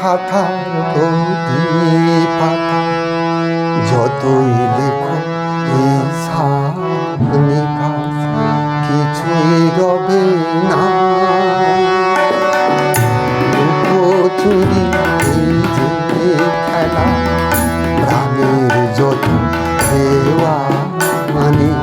খাতার প্রতি পাতা যতই লেখো কিছুই রবে না। খেলা প্রাণের যত দেওয়া মানে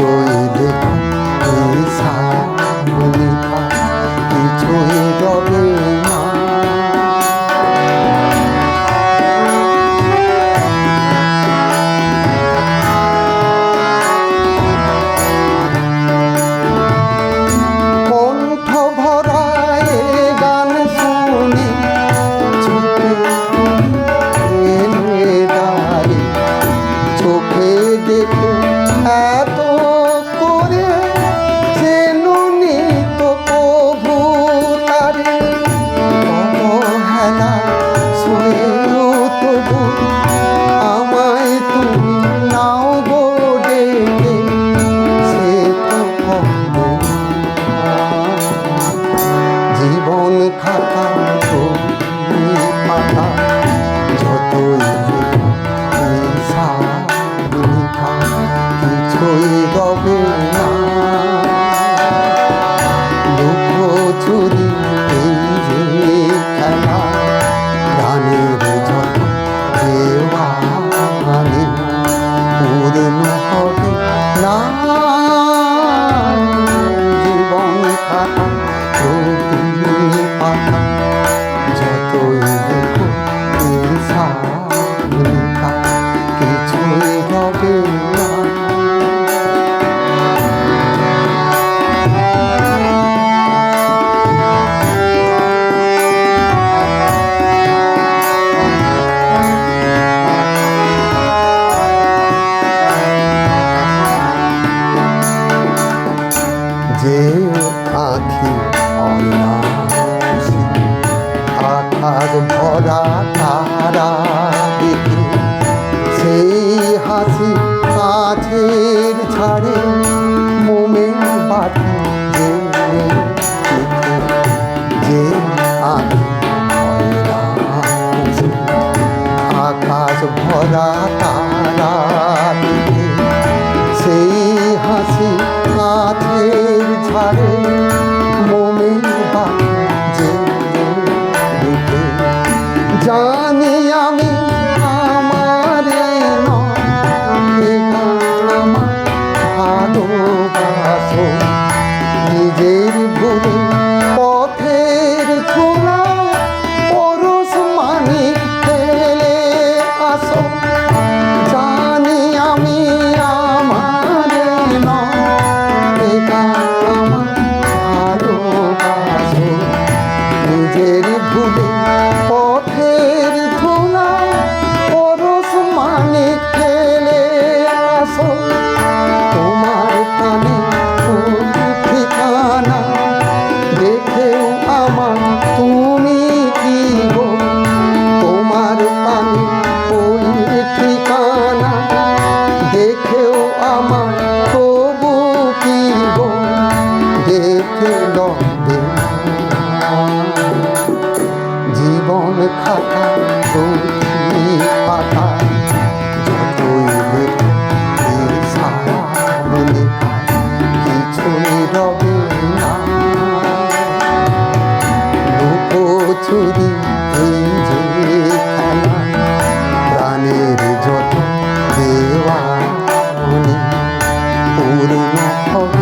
লেখা হিসাব নিকাশ কিছুই রবে না। এত তবু আমায় তুমি নাও গো ডেকে সে তো জীবন খাতা পাতা যতই হিসাব কিছুই যে আখি অনাসি আকাশ ভরা তারা দেখে সেই হাসি কাছের ছাড়ে মোমের বাটি যে আখি অনাসি ভরা তারা সেই হাসি কাছের Maria. পরশ মানে ফেলে আসো। তোমার কোন ঠিকানা দেখেও আমার তুমি কি তোমার পানি ঠিকানা দেখেও আমার তবু কি গো? দেখে লবে জীবন খাতা কিছুদিন এই যে প্রাণের যত দেওয়া পুরনো হবে।